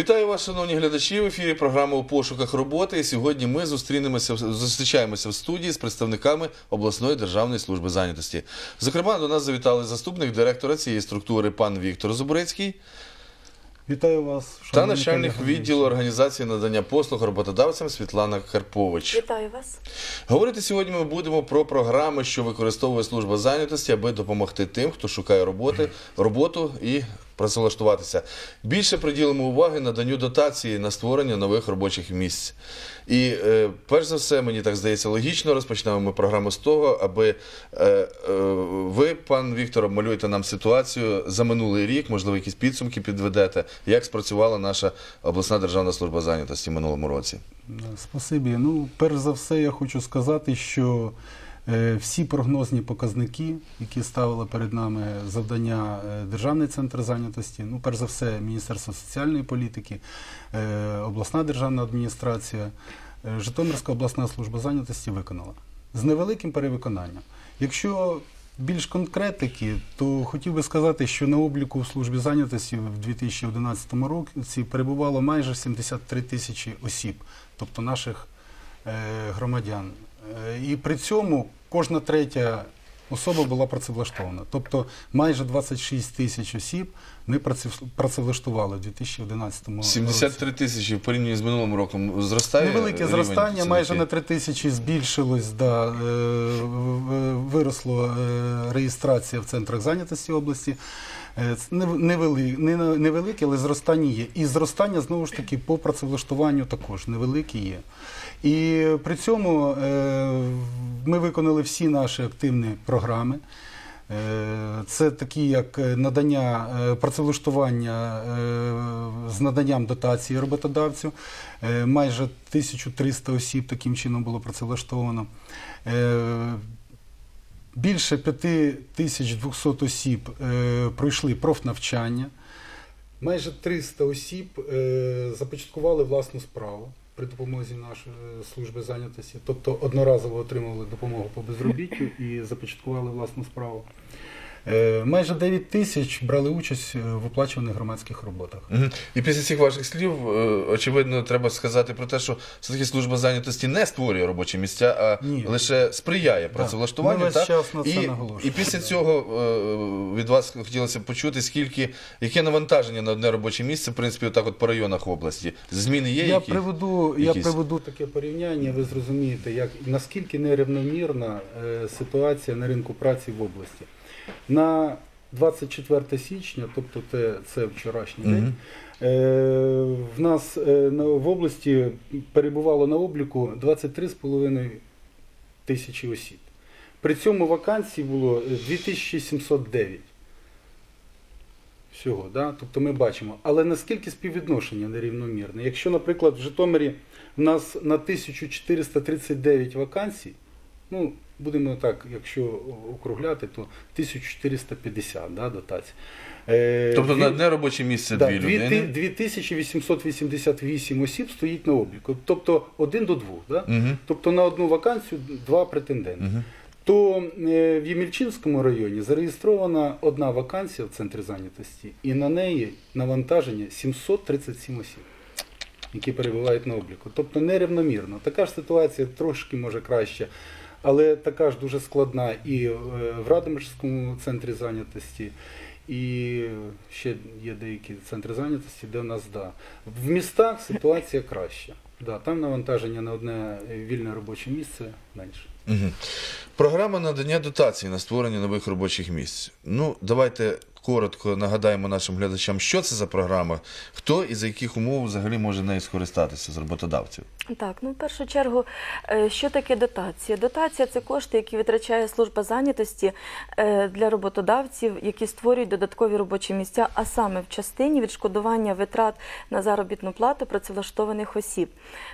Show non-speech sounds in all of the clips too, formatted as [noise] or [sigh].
Вітаю вас, шановні глядачі. В ефірі програма у пошуках роботи. І сьогодні ми зустрінемося зустрічаємося в студії з представниками обласної державної служби зайнятості. Зокрема, до нас завітали заступник директора цієї структури пан Віктор Зубрицький Вітаю вас, та начальник відділу організації надання послуг роботодавцям Світлана Карпович. Вітаю вас. Говорити сьогодні ми будемо про програми, що використовує служба зайнятості, аби допомогти тим, хто шукає роботи, роботу і працевлаштуватися. Більше приділимо уваги наданню дотації на створення нових робочих місць. І е, перш за все, мені так здається, логічно розпочнемо ми програму з того, аби е, е, ви, пан Віктор, обмалюєте нам ситуацію за минулий рік, можливо, якісь підсумки підведете, як спрацювала наша обласна державна служба зайнятості в минулому році. Спасибі. Ну, перш за все, я хочу сказати, що е, всі прогнозні показники, які ставила перед нами завдання е, Державний центр зайнятості, ну, перш за все, Міністерство соціальної політики, е, обласна державна адміністрація, е, Житомирська обласна служба зайнятості виконала з невеликим перевиконанням. Якщо більш конкретики, то хотів би сказати, що на обліку в службі зайнятості в 2011 році перебувало майже 73 тисячі осіб, тобто наших е, громадян. Е, І при цьому кожна третя особа була працевлаштована. Тобто майже 26 тисяч осіб ми працев- працевлаштували в 2011 році. 73 тисячі в порівнянні з минулим роком зростає. Невелике рівень зростання, майже на 3 тисячі збільшилось, да, е, е, реєстрація в центрах зайнятості області. Е, це нев- невели- не- Невелике, але зростання є. І зростання, знову ж таки, по працевлаштуванню також невелике є. І при цьому е, ми виконали всі наші активні програми. Е, Це такі, як е, надання працевлаштування з наданням дотації роботодавцю. Майже 1300 осіб таким чином було працевлаштовано. Більше 5200 осіб пройшли профнавчання. Майже 300 осіб започаткували власну справу при допомозі нашої служби зайнятості, тобто одноразово отримували допомогу по безробіттю і започаткували власну справу. Е, майже 9 тисяч брали участь е, в оплачуваних громадських роботах. І після цих ваших слів, е, очевидно, треба сказати про те, що все-таки служба зайнятості не створює робочі місця, а Ні. лише сприяє працевлаштуванню. Ми так? час на це і, і після цього від вас хотілося б почути, скільки яке навантаження на одне робоче місце, в принципі, отак от по районах області. Зміни є Я які? приведу, я приведу таке порівняння, ви зрозумієте, як, наскільки нерівномірна ситуація на ринку праці в області. На 24 січня, тобто це, це вчорашній Мгм. день, е, в нас е, в області перебувало на обліку 23,5 тисячі осіб. При цьому вакансій було е, 2709 всього. Да? Тобто ми бачимо. Але наскільки співвідношення нерівномірне? Якщо, наприклад, в Житомирі в нас на 1439 вакансій, ну, будемо так, якщо округляти, то 1450 да, дотацій. Е, Тобто на одне робоче місце Да, дві людини. 2888 осіб стоїть на обліку. Тобто один до двох. Да? Мгм. Тобто на одну вакансію два претенденти. Мгм. То е, в Ємільчинському районі зареєстрована одна вакансія в центрі зайнятості, і на неї навантаження 737 осіб, які перебувають на обліку. Тобто нерівномірно. Така ж ситуація трошки може краще, але така ж дуже складна і е, в Радомирському центрі зайнятості. І ще є деякі центри зайнятості, де у нас да. В містах ситуація краща. Да, там навантаження на одне вільне робоче місце менше. Мгм. Програма надання дотацій на створення нових робочих місць. Ну, давайте коротко нагадаємо нашим глядачам, що це за програма, хто і за яких умов взагалі може нею скористатися з роботодавців. Так, ну в першу чергу, е, що таке дотація? Дотація це кошти, які витрачає служба зайнятості е, для роботодавців, які створюють додаткові робочі місця, а саме в частині відшкодування витрат на заробітну плату працевлаштованих осіб.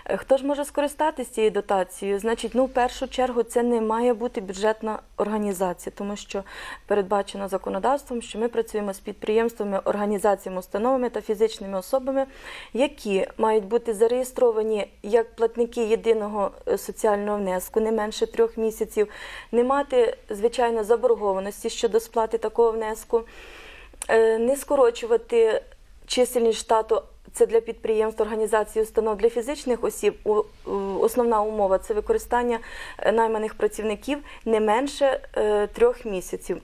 Е, Хто ж може скористатися цією дотацією? Значить, ну в першу чергу це не має бути бюджетна організація, тому що передбачено законодавством, що ми працюємо з підприємствами, організаціями, установами та фізичними особами, які мають бути зареєстровані як платники єдиного е, соціального внеску не менше трьох місяців, не мати звичайно заборгованості щодо сплати такого внеску, е, не скорочувати чисельність штату це для підприємств, організацій, установ для фізичних осіб. Основна умова це використання е, найманих працівників не менше трьох місяців.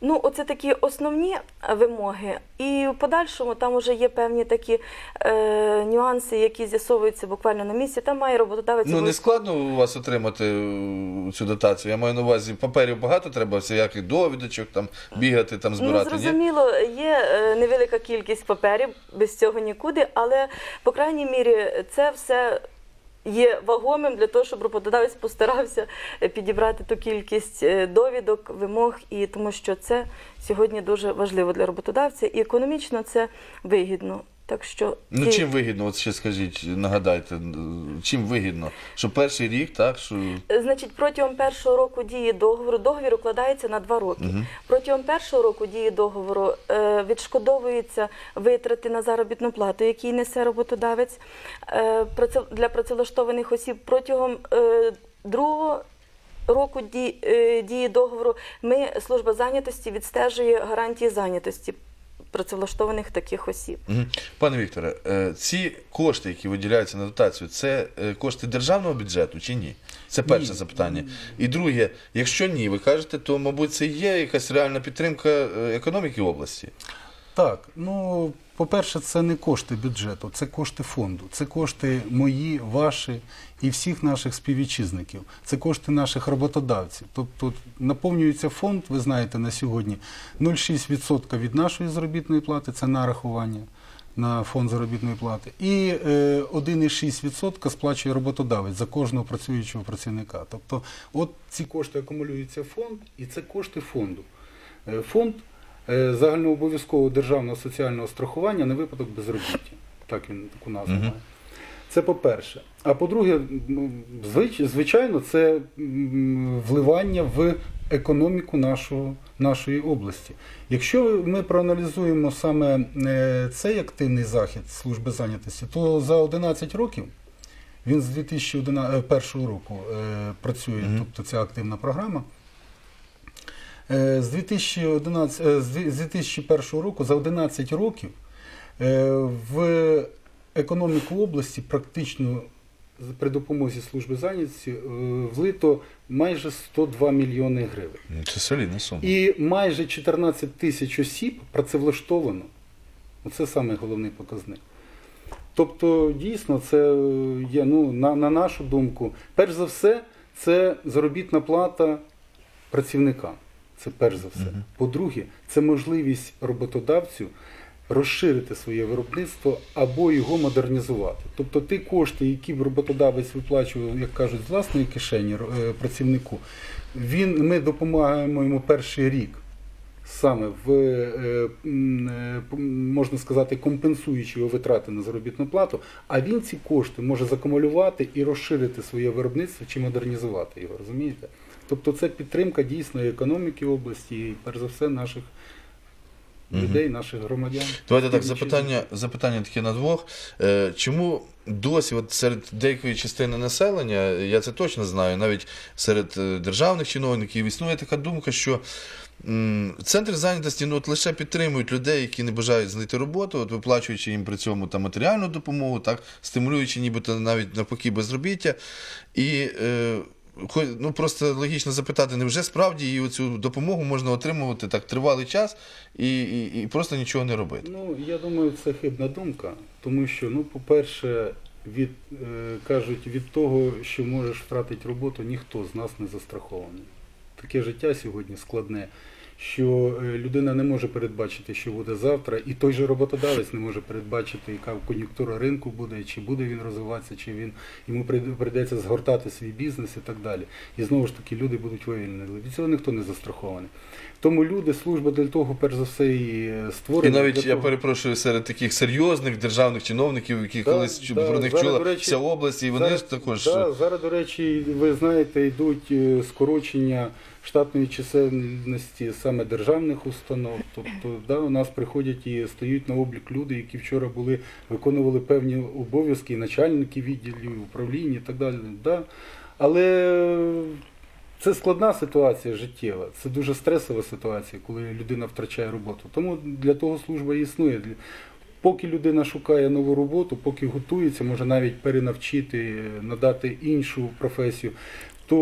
Ну, оце такі основні е, вимоги. І в подальшому там вже є певні такі е, нюанси, які з'ясовуються буквально на місці. Там має роботодавець Ну не складно у вас отримати е, цю дотацію. Я маю на увазі паперів багато треба, всяких довідочок, там бігати, там Ну, збирати. ні? зрозуміло, є е, невелика кількість паперів, без цього нікуди, але, по крайній мірі, це все є вагомим для того, щоб роботодавець постарався е, підібрати ту кількість е, довідок, вимог, і тому що це сьогодні дуже важливо для роботодавця, і економічно це вигідно. Так що Ну чим вигідно, от ще скажіть, нагадайте, чим вигідно? Що перший рік, так? Що... Значить, протягом першого року дії договору договір укладається на два роки. Протягом першого року дії договору е, відшкодовуються витрати на заробітну плату, які несе роботодавець е, для працевлаштованих осіб. Протягом е, другого року е, дії договору ми служба зайнятості відстежує гарантії зайнятості працевлаштованих таких осіб. Пане Вікторе, е, ці кошти, які виділяються на дотацію, це е, кошти державного бюджету чи ні? Це перше запитання. І друге, якщо ні, ви кажете, то мабуть це є якась реальна підтримка економіки економіки області. Так, ну, по-перше, це не кошти бюджету, це кошти фонду. Це кошти мої, ваші і всіх наших співвітчизників. Це кошти наших роботодавців. Тобто наповнюється фонд, ви знаєте, на сьогодні 0,6% від нашої заробітної плати це нарахування на фонд заробітної плати. І е, 1,6% сплачує роботодавець за кожного працюючого працівника. Тобто, от ці кошти акумулюються в фонд, і це кошти фонду. Е, Фонд е, загальнообов'язкового державного соціального страхування на випадок безробіття. Так він таку назву має. Це по-перше. А по-друге, ну, звич- звичайно, це вливання в економіку нашого, нашої області. Якщо ми проаналізуємо саме е, цей активний захід служби зайнятості, то за 11 років він з 2001 року е, працює, тобто ця активна програма. Е, З 2011, е, з 2001 року за 11 років е, в економіку області практично при допомозі служби зайнятості влито майже 102 мільйони гривень. Ну, Це солідна сума. І майже 14 тисяч осіб працевлаштовано. Оце саме головний показник. Тобто, дійсно, це є, ну, на, на нашу думку, перш за все, це заробітна плата працівника. Це перш за все. Мгм. По-друге, це можливість роботодавцю розширити своє виробництво або його модернізувати. Тобто ті кошти, які б роботодавець виплачував, як кажуть, з власної кишені е, працівнику, він, ми допомагаємо йому перший рік саме в, е, е, можна сказати, компенсуючи його витрати на заробітну плату, а він ці кошти може закумулювати і розширити своє виробництво чи модернізувати його, розумієте? Тобто це підтримка дійсно і економіки області, і перш за все наших людей, наших громадян. Давайте так, запитання, запитання таке на двох. Е, чому досі от серед деякої частини населення, я це точно знаю, навіть серед е, державних чиновників існує така думка, що центри зайнятості ну, от лише підтримують людей, які не бажають знайти роботу, от виплачуючи їм при цьому там, матеріальну допомогу, так, стимулюючи нібито навіть навпаки безробіття. І е, ну, просто логічно запитати, невже справді і цю допомогу можна отримувати так тривалий час і, і, і просто нічого не робити? Ну, я думаю, це хибна думка, тому що, ну, по-перше, від, е, кажуть, від того, що можеш втратити роботу, ніхто з нас не застрахований. Таке життя сьогодні складне, що е, людина не може передбачити, що буде завтра, і той же роботодавець не може передбачити, яка кон'юнктура ринку буде, чи буде він розвиватися, чи він йому прийдеться згортати свій бізнес і так далі. І знову ж таки люди будуть вивільнені. Від цього ніхто не застрахований. Тому люди, служба для того, перш за все, і е, І навіть я того- перепрошую серед таких серйозних державних чиновників, які Да, колись да, про них зараз, чула речі, вся область, і вони зараз, також. Да, зараз, до речі, ви знаєте, йдуть е, скорочення штатної чисельності саме державних установ. Тобто, да, у нас приходять і стають на облік люди, які вчора були, виконували певні обов'язки, і начальники відділів, управління і так далі. Да. Але це складна ситуація життєва, це дуже стресова ситуація, коли людина втрачає роботу. Тому для того служба існує. Поки людина шукає нову роботу, поки готується, може навіть перенавчити, надати іншу професію, то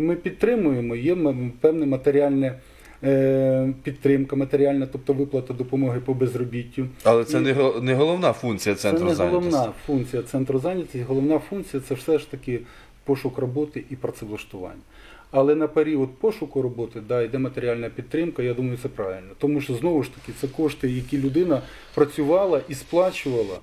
ми підтримуємо, є м- певне матеріальне. е, Підтримка матеріальна, тобто виплата допомоги по безробіттю. Але це І- не, головна функція центру це не зайнятості. головна функція центру зайнятості. Головна функція це все ж таки пошук роботи і працевлаштування. Але на період пошуку роботи да, йде матеріальна підтримка, я думаю, це правильно. Тому що знову ж таки це кошти, які людина працювала і сплачувала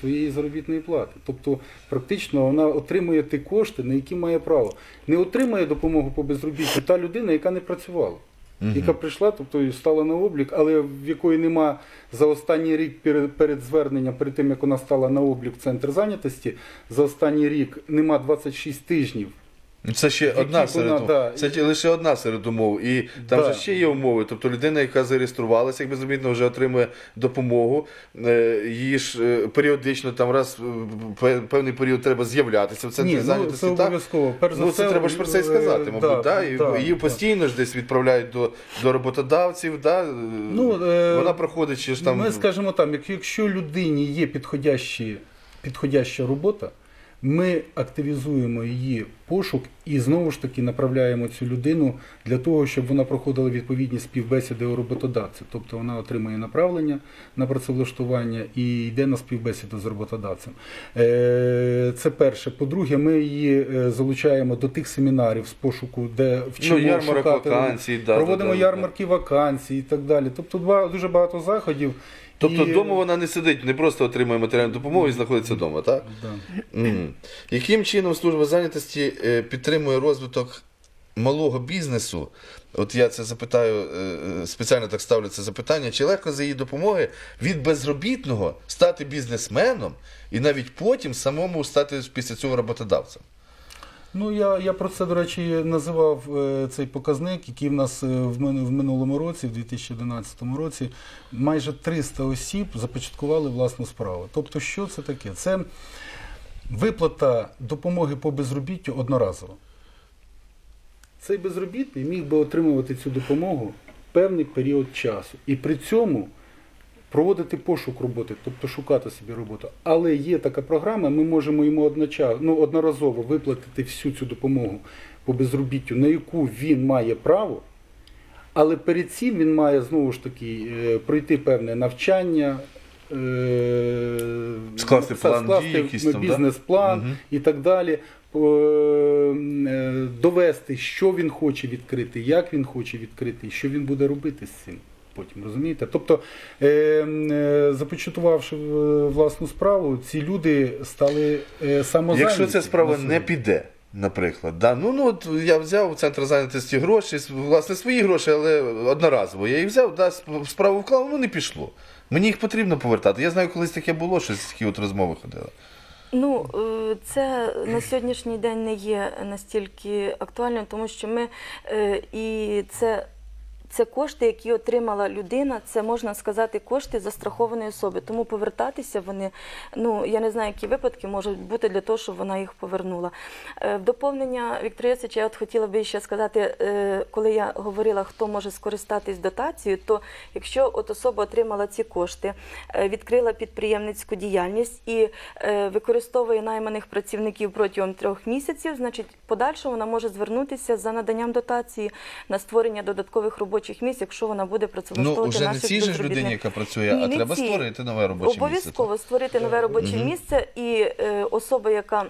своєї заробітної плати. Тобто, практично вона отримує ті кошти, на які має право. Не отримає допомогу по безробіттю та людина, яка не працювала яка прийшла, тобто і стала на облік, але в якої нема за останній рік перед, перед зверненням, перед тим як вона стала на облік в центр зайнятості, за останній рік нема 26 тижнів. Ну, Це ще Які одна серед вона, умов. да, Це і- лише одна серед умов. І там Да. же ще є умови. Тобто людина, яка зареєструвалася, як безробітно вже отримує допомогу. е, Її ж е, періодично там раз певний період треба з'являтися в центрі Ні, ну, зайнятості. це обов'язково. Перш за Ну, це все, треба ж про це і е, сказати, мабуть, да, да, І да, її да. постійно ж десь відправляють до, до роботодавців. Да? Ну, е, Вона проходить чи ж там. Ми скажемо там, якщо людині є підходящі, підходяща робота, ми активізуємо її пошук і знову ж таки направляємо цю людину для того, щоб вона проходила відповідні співбесіди у роботодавця. Тобто вона отримує направлення на працевлаштування і йде на співбесіду з роботодавцем. Е, Це перше. По-друге, ми її е, залучаємо до тих семінарів з пошуку, де вчимо Ну, шукати вакансій, да, проводимо да, да, да. ярмарки вакансій і так далі. Тобто два- дуже багато заходів. Тобто І- вдома вона не сидить, не просто отримує матеріальну допомогу і знаходиться вдома, так? Да. Мгм. Яким чином служба зайнятості е, підтримує розвиток малого бізнесу? От я це запитаю, е, е, спеціально так ставлю це запитання. Чи легко за її допомоги від безробітного стати бізнесменом і навіть потім самому стати після цього роботодавцем? Ну, я, я про це, до речі, називав е, цей показник, який в нас е, в, в минулому році, в 2011 році, майже 300 осіб започаткували власну справу. Тобто, що це таке? Це виплата допомоги по безробіттю одноразово. Цей безробітний міг би отримувати цю допомогу певний період часу. І при цьому проводити пошук роботи, тобто шукати собі роботу. Але є така програма, ми можемо йому одночасно, ну, одноразово виплатити всю цю допомогу по безробіттю, на яку він має право. Але перед цим він має знову ж таки е, пройти певне навчання, е, Скласти план скласти бізнес-план Мгм. і так далі. Е, Довести, що він хоче відкрити, як він хоче відкрити, і що він буде робити з цим. Потім розумієте? Тобто, е, е, започаткувавши е, власну справу, ці люди стали е, самозайняті. Якщо ця справа не піде, наприклад, да? ну, ну от я взяв у центр зайнятості гроші, власне, свої гроші, але одноразово. Я їх взяв, да, справу вклав, ну не пішло. Мені їх потрібно повертати. Я знаю, колись таке було, щось такі от розмови ходили. Ну, це на сьогоднішній день не є настільки актуальним, тому що ми і це. Це кошти, які отримала людина, це можна сказати кошти застрахованої особи. Тому повертатися вони, ну я не знаю, які випадки можуть бути для того, щоб вона їх повернула. Е, В доповнення Віктора Йосича я от хотіла би ще сказати, е, коли я говорила, хто може скористатись дотацією, то якщо от особа отримала ці кошти, е, відкрила підприємницьку діяльність і використовує найманих працівників протягом трьох місяців, значить, в подальшому вона може звернутися за наданням дотації на створення додаткових робочих місць, якщо вона буде Ну, вже не цій же ж людині, яка працює, Ні, а не треба створити нове робоче місце. Обов'язково створити нове робоче місце, і е, особа, яка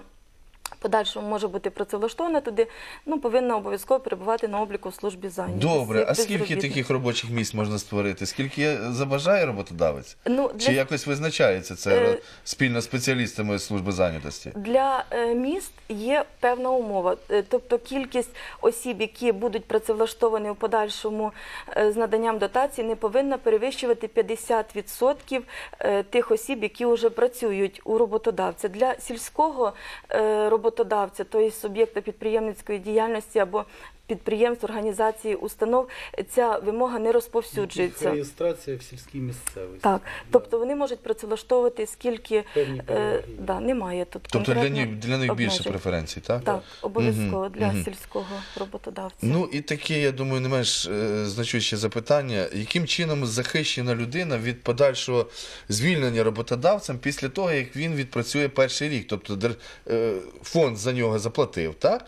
подальшому може бути працевлаштована туди, ну повинна обов'язково перебувати на обліку в службі зайнятості. Добре, а скільки таких робочих місць можна створити? Скільки забажає роботодавець? Ну, Чи якось визначається це Е, спільно з спеціалістами служби зайнятості? Для е, міст є певна умова, Е, тобто кількість осіб, які будуть працевлаштовані у подальшому е, з наданням дотації, не повинна перевищувати 50% е, тих осіб, які вже працюють у роботодавця. Для сільського е, роботодавця, тобто суб'єкта підприємницької діяльності або підприємств, організацій, установ ця вимога не розповсюджується. Реєстрація в сільській місцевості. Так, тобто вони можуть працевлаштовувати скільки Певні е, да, немає тут. Тобто для них, для них більше преференцій, так? Так, обов'язково для сільського роботодавця. Ну і таке, я думаю, не менш е, значуще запитання: яким чином захищена людина від подальшого звільнення роботодавцем після того, як він відпрацює перший рік? Тобто е, фонд за нього заплатив, так?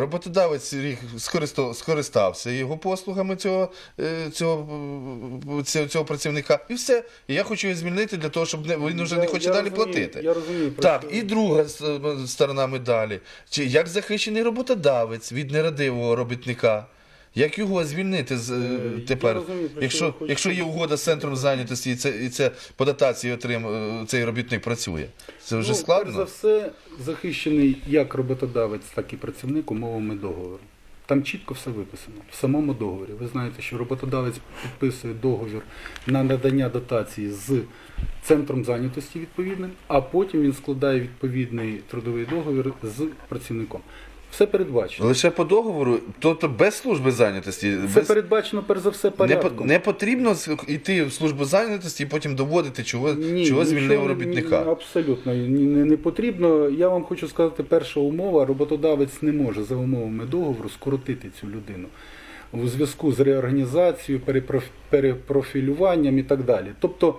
Роботодавець скористався його послугами цього, е, цього, цього, цього працівника, і все. І я хочу його звільнити для того, щоб не, він вже Я- не хоче я далі розумію, платити. Я розумію, Так, і друга сторона медалі. Чи як захищений роботодавець від нерадивого робітника? Як його звільнити з, е, Е, тепер? розумію, про що якщо, хочете якщо є угода з центром зайнятості і це, і це по дотації отрим, е, цей робітник працює, це вже ну, складно? Перш за все, захищений як роботодавець, так і працівник умовами договору. Там чітко все виписано в самому договорі. Ви знаєте, що роботодавець підписує договір на надання дотації з центром зайнятості відповідним, а потім він складає відповідний трудовий договір з працівником. Все передбачено. Лише по договору, тобто без служби зайнятості. Це без... передбачено перш за все Не, по- порядком. не потрібно з- йти в службу зайнятості і потім доводити, чого, Ні, чого звільнив робітника. ні, Абсолютно не, не потрібно. Я вам хочу сказати, перша умова, роботодавець не може за умовами договору скоротити цю людину у зв'язку з реорганізацією, перепроф- перепрофілюванням і так далі. Тобто,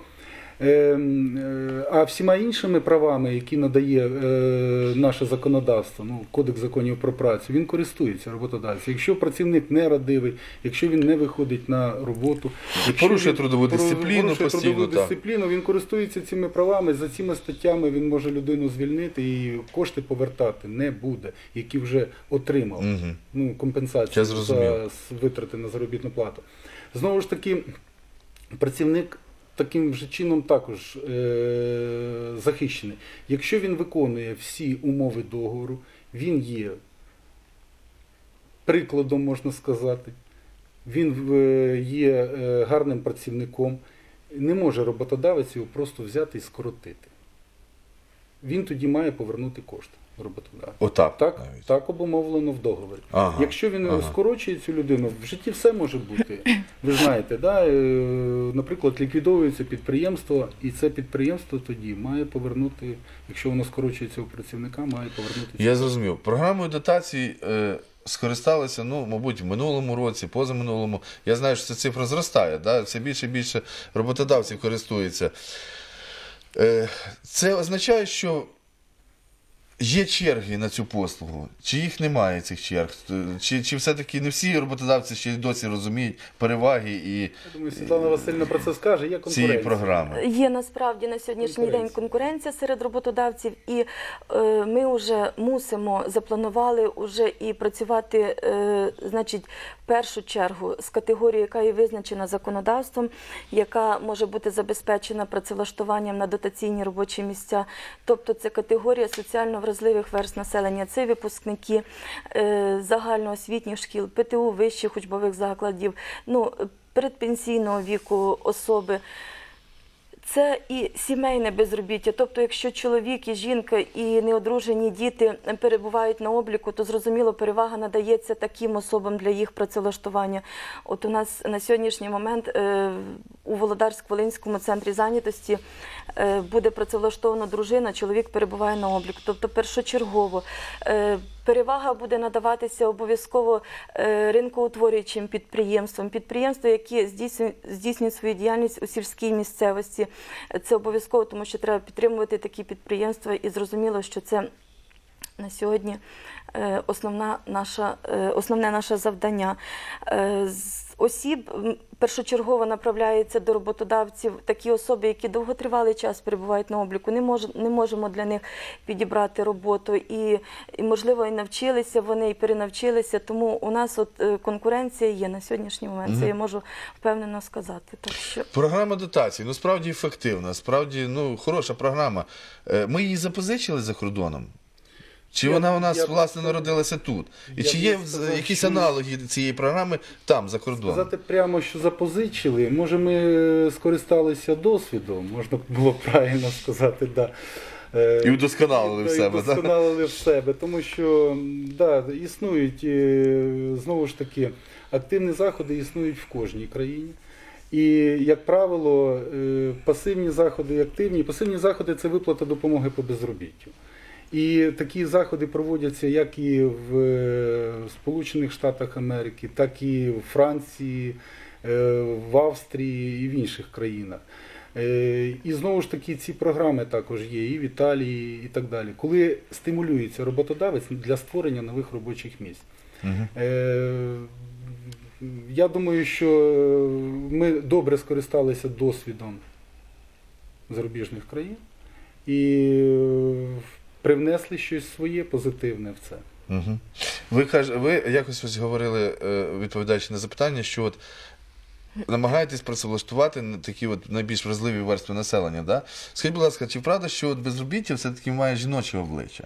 а всіма іншими правами, які надає е, наше законодавство, ну, Кодекс законів про працю, він користується роботодавець. Якщо працівник не радивий, якщо він не виходить на роботу, якщо Порушує трудову дисципліну порушує постійно, трудову так. дисципліну, він користується цими правами. За цими статтями він може людину звільнити і кошти повертати не буде, які вже отримав. Мгм. Ну, компенсацію за витрати на заробітну плату. Знову ж таки, працівник таким же чином також е- захищений. Якщо він виконує всі умови договору, він є прикладом, можна сказати, він е, є е, гарним працівником, не може роботодавець його просто взяти і скоротити. Він тоді має повернути кошти роботодавцю. Отак. Так, навіть. так обумовлено в договорі. Ага, Якщо він ага. скорочує цю людину, в житті все може бути. [coughs] Ви знаєте, да? е, наприклад, ліквідовується підприємство, і це підприємство тоді має повернути, якщо воно скорочує цього працівника, має повернути Я зрозумів. Програмою дотацій е, скористалися, ну, мабуть, в минулому році, позаминулому. Я знаю, що ця цифра зростає, да? все більше і більше роботодавців користуються. Е, це означає, що є черги на цю послугу. Чи їх немає цих черг? Чи, чи все-таки не всі роботодавці ще й досі розуміють переваги і Я думаю, Світлана Васильівна про це скаже. Є конкуренція. цієї програми? Є насправді на сьогоднішній день Конкуренція. конкуренція серед роботодавців, і е, ми вже мусимо запланували вже і працювати, е, значить, в першу чергу з категорією, яка є визначена законодавством, яка може бути забезпечена працевлаштуванням на дотаційні робочі місця. Тобто це категорія соціально вразливих верст населення. Це випускники е, загальноосвітніх шкіл, ПТУ вищих учбових закладів, ну передпенсійного віку особи. Це і сімейне безробіття. Тобто, якщо чоловік і жінка і неодружені діти перебувають на обліку, то зрозуміло перевага надається таким особам для їх працевлаштування. От у нас на сьогоднішній момент е, у Володарськ-Волинському центрі зайнятості е, буде працевлаштована дружина, чоловік перебуває на обліку. Тобто першочергово е, перевага буде надаватися обов'язково е, ринкоутворюючим підприємствам, підприємства, які здійснюють, свою діяльність у сільській місцевості. Це обов'язково, тому що треба підтримувати такі підприємства, і зрозуміло, що це на сьогодні е, основна наша, е, основне наше завдання. Е, Осіб першочергово направляються до роботодавців такі особи, які довготривалий час перебувають на обліку. Не, мож, не можемо для них підібрати роботу і, і, можливо, і навчилися вони, і перенавчилися. Тому у нас от конкуренція є на сьогоднішній момент. Це я можу впевнено сказати. Так що Програма дотацій, ну справді ефективна, справді ну, хороша програма. Ми її запозичили за кордоном. Чи Я- вона у нас я власне народилася тут? І чи є сказав, якісь що- аналоги цієї програми там, за кордоном? Сказати прямо, що запозичили. Може, ми скористалися досвідом, можна було правильно сказати, да. е, І удосконалили в і себе, да? Удосконалили в себе, тому що да, існують е, знову ж таки активні заходи існують в кожній країні. І, як правило, е, пасивні заходи і активні. Пасивні заходи це виплата допомоги по безробіттю. І такі заходи проводяться як і в е, Сполучених Штатах Америки, так і в Франції, е, в Австрії і в інших країнах. Е, І знову ж таки ці програми також є і в Італії, і так далі, коли стимулюється роботодавець для створення нових робочих місць. Е, Я думаю, що ми добре скористалися досвідом зарубіжних країн і привнесли щось своє позитивне в це. Угу. Ви каж... ви якось ось говорили, е, відповідаючи на запитання, що от намагаєтесь працевлаштувати на такі от найбільш вразливі верстви населення. Да? Скажіть, будь ласка, чи правда, що от безробіття все-таки має жіноче обличчя?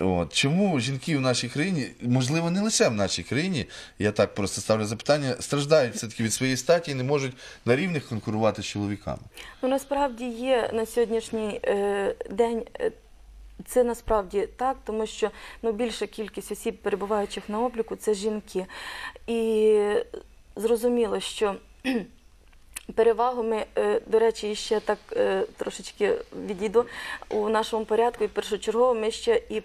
От. Чому жінки в нашій країні, можливо, не лише в нашій країні, я так просто ставлю запитання, страждають все-таки від своєї статі і не можуть на рівних конкурувати з чоловіками? Ну насправді є на сьогоднішній е, день. Це насправді так, тому що ну, більша кількість осіб, перебуваючих на обліку, це жінки. І зрозуміло, що [clears throat] перевагу ми, е, до речі, ще так е, трошечки відійду у нашому порядку. І першочергово ми ще і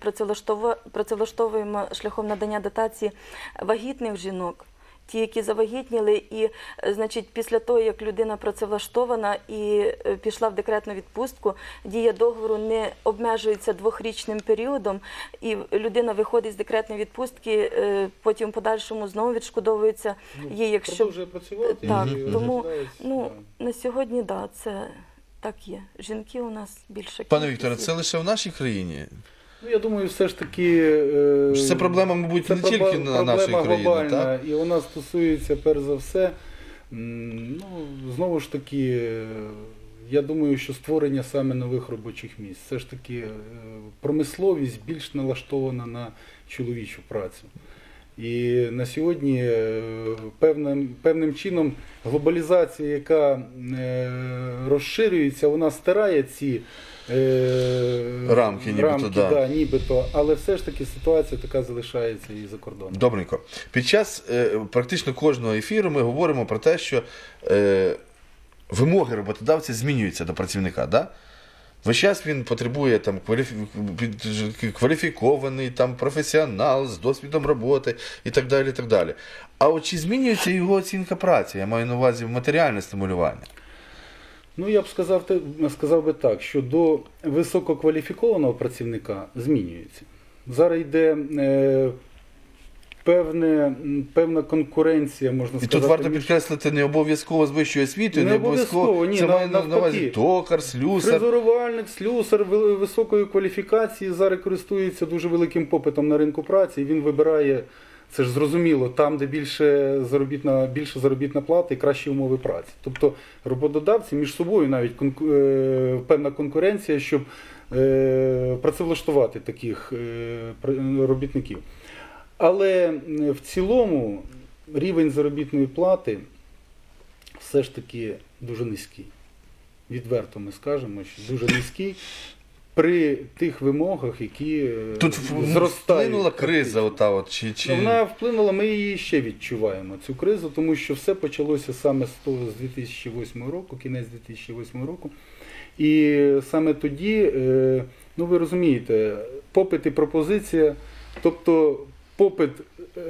працевлаштовуємо шляхом надання дотації вагітних жінок. Ті, які завагітніли, і е, значить, після того, як людина працевлаштована і е, пішла в декретну відпустку, дія договору не обмежується двохрічним періодом, і людина виходить з декретної відпустки, е, потім в подальшому знову відшкодовується їй, якщо Продовжує працювати. Так, і тому, ну на сьогодні да, це так є. Жінки у нас більше Пане Вікторе, це лише в нашій країні? Ну, я думаю, все ж таки. е, Це проблема, мабуть, це не тільки на країни, глобальна, так? і вона стосується перш за все. Ну, знову ж таки, е, я думаю, що створення саме нових робочих місць. Все ж таки е, промисловість більш налаштована на чоловічу працю. І на сьогодні е, певним, певним чином глобалізація, яка розширюється, вона стирає ці Рамки нібито, рамки да. да, нібито, але все ж таки ситуація така залишається і за кордоном. Добренько. Під час е, практично кожного ефіру ми говоримо про те, що е, вимоги роботодавця змінюються до працівника. Да? Весь час він потребує там, кваліфі... кваліфікований там, професіонал з досвідом роботи і так далі. І так далі. А от чи змінюється його оцінка праці? Я маю на увазі матеріальне стимулювання. Ну, я б сказав, сказав би так, що до висококваліфікованого працівника змінюється. Зараз йде е, певне, певна конкуренція, можна І тут варто підкреслити не обов'язково з вищою освітою, Не обов'язково. ні, Це на- має на, на увазі токар, слюсар. Фрезерувальник, слюсар високої кваліфікації зараз користується дуже великим попитом на ринку праці, і він вибирає, це ж зрозуміло, там, де більше заробітна, більше заробітна плата і кращі умови праці. Тобто роботодавці між собою навіть конку- е, певна конкуренція, щоб е, працевлаштувати таких е, робітників. Але в цілому рівень заробітної плати все ж таки дуже низький. Відверто ми скажемо, що дуже низький при тих вимогах, які е, Тут зростають. вплинула криза, ота от, чи, чи... Ну, Вона вплинула, ми її ще відчуваємо, цю кризу, тому що все почалося саме з того, з 2008 року, кінець 2008 року. І саме тоді, е, ну ви розумієте, попит і пропозиція, тобто попит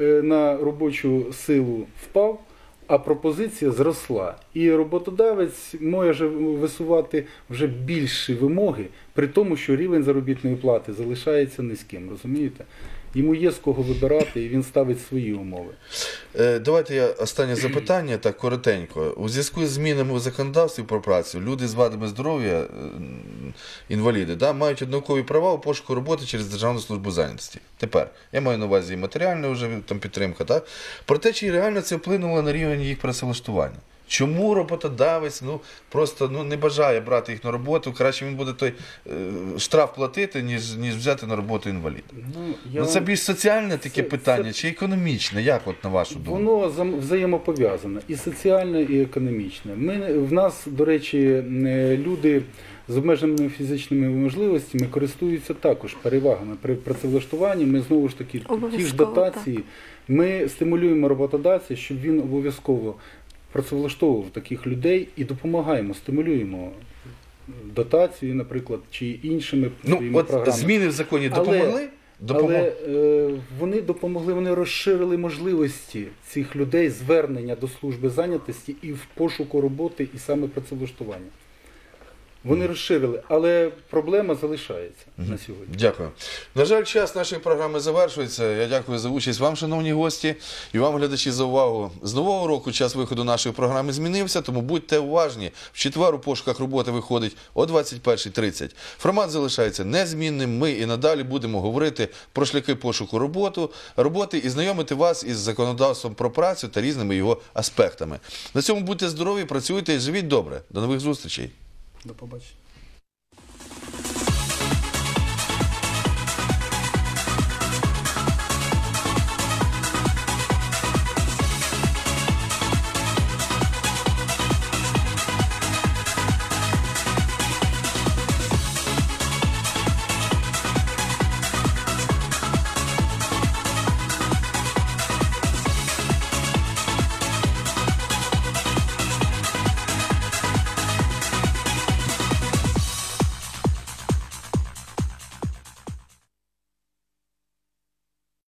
е, на робочу силу впав, а пропозиція зросла. І роботодавець може висувати вже більші вимоги, при тому, що рівень заробітної плати залишається низьким. Розумієте? Йому є з кого вибирати, і він ставить свої умови. Е, Давайте я останнє запитання, так коротенько. У зв'язку з змінами у законодавстві про працю люди з вадами здоров'я, е, інваліди, да, мають однакові права у пошуку роботи через Державну службу зайнятості. Тепер я маю на увазі і матеріальна вже там підтримка, так? Проте, чи реально це вплинуло на рівень їх працевлаштування? Чому роботодавець ну, просто ну, не бажає брати їх на роботу? Краще він буде той е, штраф платити, ніж, ніж взяти на роботу інваліда. Ну, Ну, це більш соціальне таке Це- питання, це- чи економічне? Як от на вашу думку? Воно зам- взаємопов'язане і соціальне, і економічне. Ми, в нас, до речі, е, люди з обмеженими фізичними можливостями користуються також перевагами при працевлаштуванні. Ми знову ж таки ті ж дотації. Ми стимулюємо роботодавця, щоб він обов'язково працевлаштовував таких людей і допомагаємо, стимулюємо дотацію, наприклад, чи іншими Ну, своїми от програмами. зміни в законі Але- допомогли? Допомогли. Але е, вони допомогли, вони розширили можливості цих людей звернення до служби зайнятості і в пошуку роботи, і саме працевлаштування. Вони розширили, але проблема залишається на сьогодні. Дякую. На жаль, час нашої програми завершується. Я дякую за участь вам, шановні гості, і вам, глядачі, за увагу. З нового року час виходу нашої програми змінився, тому будьте уважні. В четвер у пошуках роботи виходить о 21.30. Формат залишається незмінним. Ми і надалі будемо говорити про шляхи пошуку роботу, роботи і знайомити вас із законодавством про працю та різними його аспектами. На цьому будьте здорові, працюйте і живіть добре. До нових зустрічей. До побачення.